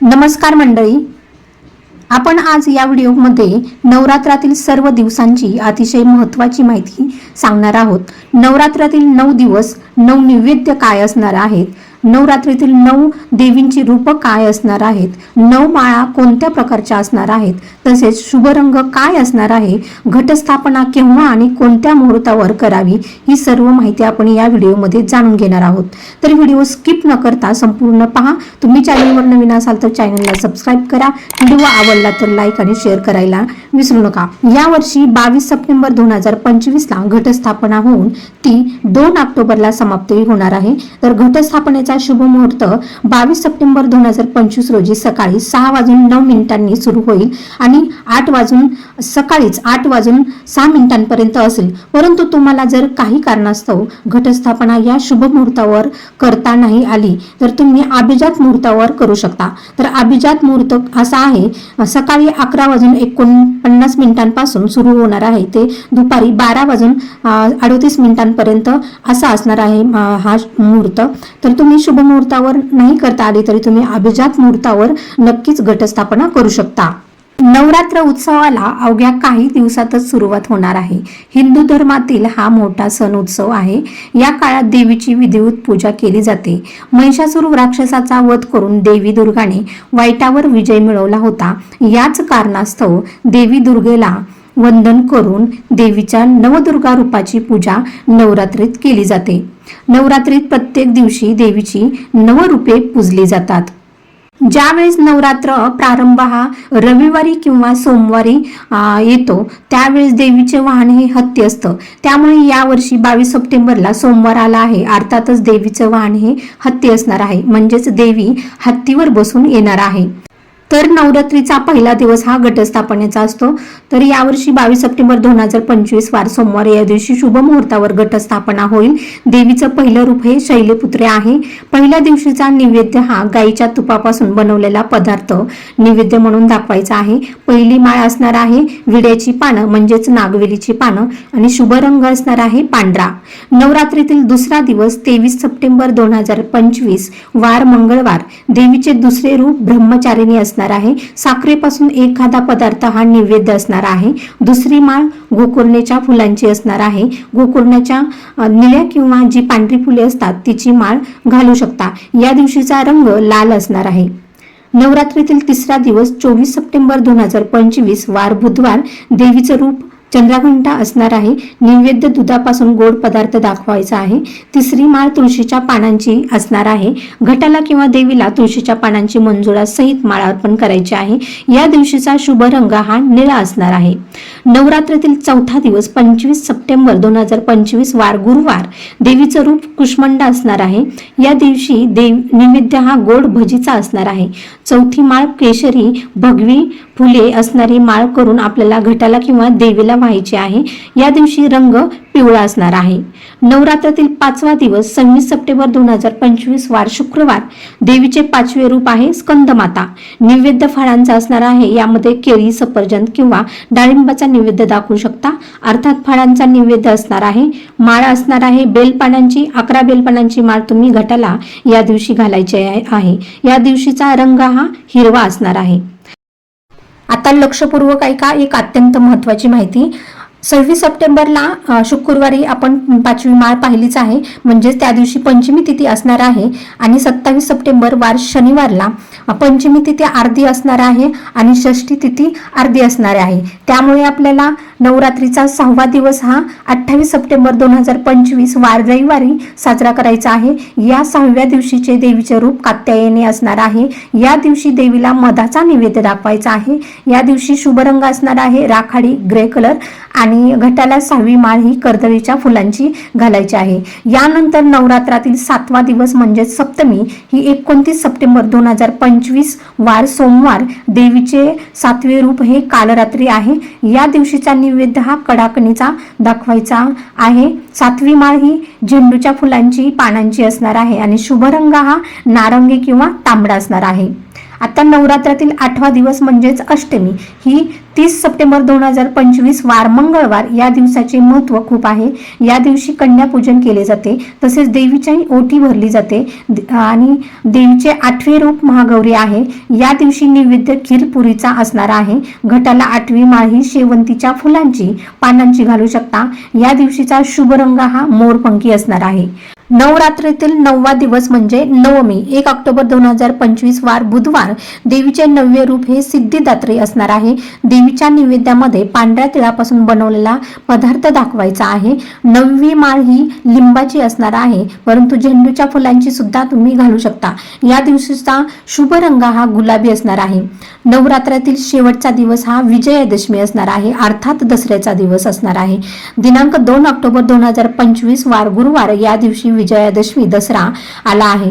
नमस्कार मंडळी. आपण आज या व्हिडिओमध्ये नवरात्रातील सर्व दिवसांची अतिशय महत्त्वाची माहिती सांगणार आहोत. नवरात्रातील नऊ दिवस नऊ नैवेद्य काय असणार आहेत? नवरात्रीतील नऊ देवींची रूपं काय असणार आहेत? नऊ माळा कोणत्या प्रकारच्या असणार आहेत? तसेच शुभ रंग काय असणार आहे? घटस्थापना केव्हा आणि कोणत्या मुहूर्तावर करावी? ही सर्व माहिती आपण या व्हिडिओमध्ये जाणून घेणार आहोत. तर व्हिडिओ स्किप न करता संपूर्ण पहा. तुम्ही चॅनलवर नवीन असाल तर चॅनलला सबस्क्राईब करा. व्हिडिओ आवडला तर लाईक आणि शेअर करायला विसरू नका. यावर्षी बावीस सप्टेंबर दोन हजार पंचवीसला घटस्थापना होऊन ती दोन ऑक्टोबरला समाप्तही होणार आहे. तर घटस्थापनेचा शुभ मुहूर्त बावीस सप्टेंबर दोन हजार पंचवीस रोजी सकाळी सहा वाजून नऊ मिनिटांनी सुरू होईल आणि आठ वाजून सकाळीच आठ वाजून सहा मिनिटांपर्यंत असेल. परंतु तुम्हाला जर काही कारणास्तव घटस्थापना या शुभ मुहूर्तावर करता नाही आली तर तुम्ही अभिजात मुहूर्तावर करू शकता. तर अभिजात मुहूर्त असा आहे सकाळी अकरा वाजून एकोणपन्नास मिनिटांपासून सुरू होणार आहे. ते दुपारी बारा वाजून अडतीस मिनिटांपर्यंत असा असणार आहे हा मुहूर्त. तर तुम्ही शुभ मुहूर्तावर नाही करता आली तरी तुम्ही अभिजात मुहूर्तावर नक्कीच घटस्थापना करू शकता. नवरात्र उत्सवाला अवघ्या काही दिवसातच सुरुवात होणार आहे. हिंदू धर्मातील हा मोठा सण उत्सव आहे. या काळात देवीची विधिवत पूजा केली जाते. महिषासुर राक्षसाचा वध करून देवी दुर्गाने वाईटावर विजय मिळवला होता. याच कारणास्तव देवी दुर्गेला वंदन करून देवीच्या नवदुर्गा रूपाची पूजा नवरात्रीत केली जाते. नवरात्रीत प्रत्येक दिवशी देवीची नवरूपे पूजली जातात. ज्यावेळेस नवरात्र प्रारंभ हा रविवारी किंवा सोमवारी येतो त्यावेळेस देवीचे वाहन हे हत्ती असतं. त्यामुळे यावर्षी बावीस सप्टेंबरला सोमवार आला आहे. अर्थातच देवीचं वाहन हे हत्ती असणार आहे. म्हणजेच देवी हत्तीवर बसून येणार आहे. तर नवरात्रीचा पहिला दिवस हा घटस्थापनेचा असतो. तर यावर्षी बावीस सप्टेंबर दोन हजार पंचवीस वार सोमवार या दिवशी शुभ मुहूर्तावर घटस्थापना होईल. देवीचं पहिलं रूप हे शैलपुत्रे आहे. पहिल्या दिवशीचा नैवेद्य हा गाईच्या तुपापासून बनवलेला पदार्थ नैवेद्य म्हणून दाखवायचा आहे. पहिली माळ असणार आहे विड्याची पानं म्हणजेच नागवेलीची पानं आणि शुभ रंग असणार आहे पांढरा. नवरात्रीतील दुसरा दिवस तेवीस सप्टेंबर दोन हजार पंचवीस वार मंगळवार. देवीचे दुसरे रूप ब्रह्मचारिणी असणार आहे. साखरेपासून एखादा पदार्थ हा नैवेद्य असणार आहे. दुसरी माळ गोकुर्णेच्या फुलांची असणार आहे. गोकुर्ण्याच्या निळ्या किंवा जी पांढरी फुले असतात तिची माळ घालू शकता. या दिवशीचा रंग लाल असणार आहे. नवरात्रीतील तिसरा दिवस चोवीस सप्टेंबर दोन हजार पंचवीस वार बुधवार देवीचं रूप चंद्राघंटा असणार आहे. नैवेद्य दुधापासून गोड पदार्थ दाखवायचा आहे. तिसरी माळ तुळशीच्या पानांची असणार आहे. घटाला किंवा देवीला तुळशीच्या पानांची मंजुळा सहित माळ अर्पण करायची आहे. या दिवशीचा शुभ रंग हा निळा असणार आहे. नवरात्रातील चौथा दिवस पंचवीस सप्टेंबर दोन हजार पंचवीस वार गुरुवार देवीचं रूप कुष्मंड असणार आहे. या दिवशी देव नैवेद्य हा गोड भजीचा असणार आहे. चौथी माळ केशरी भगवी फुले असणारी माळ करून आपल्याला घटाला किंवा देवीला व्हायची आहे. या दिवशी रंग पिवळा असणार आहे. नवरात्रातील पाचवा दिवस सव्वीस सप्टेंबर दोन हजार पंचवीस वार शुक्रवार. देवीचे पाचवे रूप आहे स्कंदमाता. नैवेद्य फळांचा असणार आहे. यामध्ये केळी सफरजंद किंवा डाळिंबाचा नैवेद्य दाखवू शकता. अर्थात फळांचा नैवेद्य असणार आहे. माळ असणार आहे. बेलपानांची अकरा बेलपानांची माळ तुम्ही घटाला या दिवशी घालायची आहे आहे. या दिवशीचा रंग हा हिरवा असणार आहे. आता लक्षपूर्वक ऐका एक अत्यंत महत्वाची माहिती. सव्वीस सप्टेंबरला शुक्रवारी आपण पाचवी माळ पाहिलीच आहे. म्हणजेच त्या दिवशी पंचमी तिथी असणार आहे आणि सत्तावीस सप्टेंबर वार शनिवारला पंचमी तिथी अर्धी असणार आहे आणि षष्ठी तिथी अर्धी असणार आहे. त्यामुळे आपल्याला नवरात्रीचा सहावा दिवस हा अठ्ठावीस सप्टेंबर दोन हजार पंचवीस वार रविवारी साजरा करायचा आहे. या सहाव्या दिवशीचे देवीचे रूप कात्यायनी असणार आहे. या दिवशी देवीला मधाचा नैवेद्य दाखवायचा आहे. या दिवशी शुभ रंग असणार आहे. राखाडी ग्रे कलर आणि घटाला सहावी माळ ही कर्दळीच्या फुलांची घालायची आहे. यानंतर नवरात्रातील सातवा दिवस म्हणजे सप्तमी ही एकोणतीस सप्टेंबर दोन हजार पंचवीस वार सोमवार देवीचे सातवे रूप हे कालरात्री आहे. या दिवशीचा नैवेद्य हा कडाकणीचा दाखवायचा आहे. सातवी माळ ही झेंडूच्या फुलांची पानांची असणार आहे आणि शुभ रंग हा नारंगी किंवा तांबडा असणार आहे. आता नवरात्रातील आठवा दिवस म्हणजेच अष्टमी. ही तीस सप्टेंबर दोन हजार पंचवीस वार मंगळवार या दिवसाचे महत्त्व खूप आहे. या दिवशी कन्यापूजन केले जाते. तसेच देवीच्याही ओटी भरली जाते. आणि देवीचे आठवे रूप महागौरी आहे. या दिवशी नैवेद्य खीरपुरीचा असणार आहे. घटाला आठवी माळी शेवंतीच्या फुलांची पानांची घालू शकता. या दिवशीचा शुभ रंग हा मोरपंखी असणार आहे. नवरात्रीतील नववा दिवस म्हणजे नवमी. एक ऑक्टोबर दोन हजार पंचवीस वार बुधवार. देवीचे नववे रूप हे सिद्धिदात्री असणार आहे. देवीच्या नैवेद्यामध्ये पांढऱ्या तिळापासून बनवलेला पदार्थ दाखवायचा आहे. नववी माळ ही लिंबाची असणार आहे. परंतु झेंडूच्या फुलांची सुद्धा तुम्ही घालू शकता. या दिवशीचा शुभ रंग हा गुलाबी असणार आहे. नवरात्रातील शेवटचा दिवस हा विजयादशमी असणार आहे. अर्थात दसऱ्याचा दिवस असणार आहे. दिनांक दोन ऑक्टोबर दोन हजार पंचवीस वार गुरुवार या दिवशी विजयादशमी दसरा आला आहे.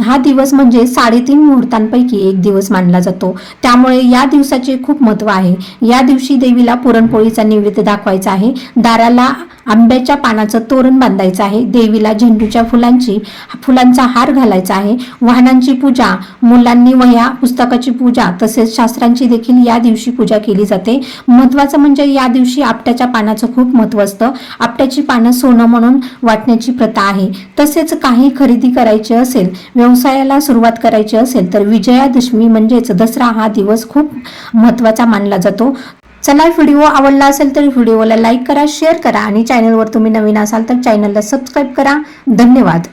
हा दिवस म्हणजे साडेतीन मुहूर्तांपैकी एक दिवस मानला जातो. त्यामुळे या दिवसाचे खूप महत्त्व आहे. या दिवशी देवीला पुरणपोळीचा नैवेद्य दाखवायचा आहे. दाराला आंब्याच्या पानाचं तोरण बांधायचं आहे. देवीला झेंडूच्या फुलांची फुलांचा हार घालायचा आहे. वाहनांची पूजा मुलांनी वह्या पुस्तकाची पूजा तसेच शास्त्रांची देखील या दिवशी पूजा केली जाते. महत्वाचं म्हणजे या दिवशी आपट्याच्या पानाचं खूप महत्त्व असतं. आपट्याची पानं सोनं म्हणून वाटण्याची प्रथा आहे. तसेच काही खरेदी करायची असेल व्यवसायाला सुरुवात करायची असेल तर विजयादशमी म्हणजेच दसरा हा दिवस खूप महत्त्वाचा मानला जातो. चला व्हिडिओ आवडला असेल तर व्हिडिओला लाईक करा शेअर करा आणि चॅनलवर तुम्ही नवीन असाल तर चॅनलला सबस्क्राईब करा. धन्यवाद.